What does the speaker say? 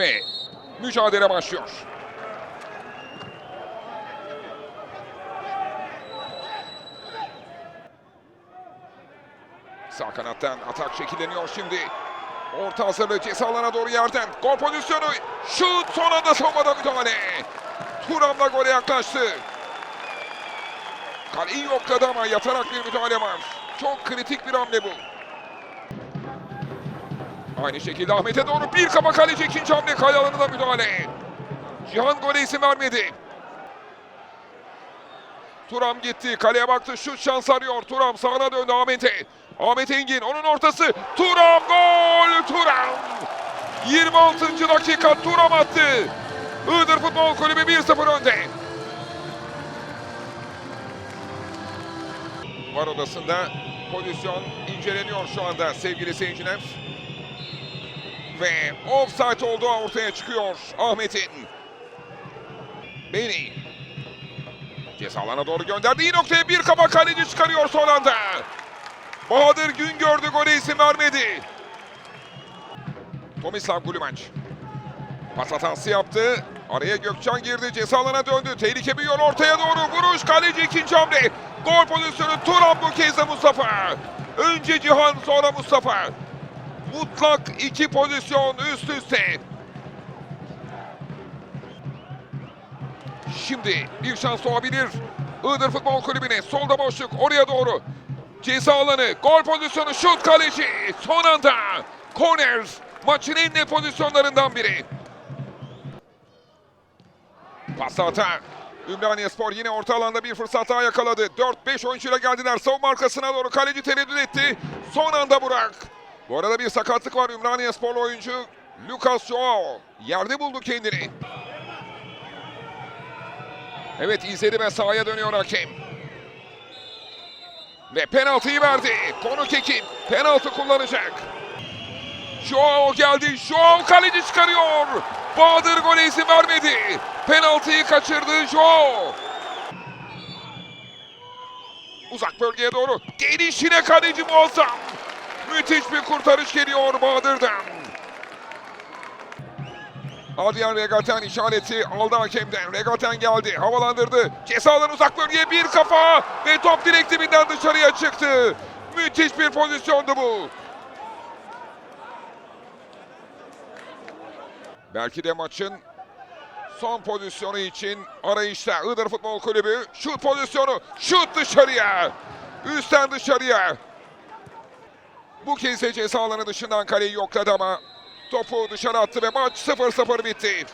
Ve mücadele başlıyor. Sağ kanattan atak şekilleniyor şimdi. Orta hazırlığı ceza alana doğru yerden. Gol pozisyonu. Şut son anda savunmada müdahale. Turam'la gole yaklaştı. Kaleyi yokladı ama yatarak bir müdahale var. Çok kritik bir hamle bu. Aynı şekilde Ahmet'e doğru bir kafa kaleci ikinci hamle kale alanına müdahale. Cihan gole izin vermedi. Turam gitti. Kaleye baktı. Şut şans arıyor. Turam sağına döndü Ahmet'e. Ahmet Engin onun ortası. Turam gol! Turam! 26. dakika Turam attı. Iğdır Futbol Kulübü 1-0 önde. Var odasında pozisyon inceleniyor şu anda sevgili seyirciler. Ve offside olduğu ortaya çıkıyor Ahmet'in. Beni Ceza alana doğru gönderdiği noktaya bir kafa kaleci çıkarıyor son anda. Bahadır gün gördü gole isim vermedi. Tomislav Gulimaç. Pas hatası yaptı. Araya Gökçen girdi. Ceza alana döndü. Tehlike büyüyor ortaya doğru. Vuruş kaleci ikinci hamle. Gol pozisyonu Turan bu kez de Mustafa. Önce Cihan sonra Mustafa. Mutlak iki pozisyon üst üste. Şimdi bir şans doğabilir. Iğdır Futbol Kulübü'ne solda boşluk oraya doğru. Ceza alanı, gol pozisyonu, şut kaleci. Son anda korner maçın en net pozisyonlarından biri. Pas hata. Ümraniye Spor yine orta alanda bir fırsat daha yakaladı. 4-5 oyuncuyla geldiler. Savunma arkasına doğru kaleci tereddüt etti. Son anda Burak. Bu arada bir sakatlık var Ümraniye Sporlu oyuncu Lucas Joao. Yerde buldu kendini. Evet izledi ve sahaya dönüyor hakem. Ve penaltıyı verdi. Konuk ekip penaltı kullanacak. Joao geldi. Joao kaleci çıkarıyor. Bahadır gole izin vermedi. Penaltıyı kaçırdı Joao. Uzak bölgeye doğru. Gelişine kaleci muazzam. Müthiş bir kurtarış geliyor Bahadır'dan. Adrian Regaten işareti aldı hakemden. Regaten geldi, havalandırdı. Cezadan uzak bölgeye bir kafa ve top direkt dibinden dışarıya çıktı. Müthiş bir pozisyondu bu. Belki de maçın son pozisyonu için arayışta Iğdır Futbol Kulübü. Şut pozisyonu, şut dışarıya. Üstten dışarıya. Bu kez de ceza alanı dışından kaleyi yokladı ama topu dışarı attı ve maç 0-0 bitti.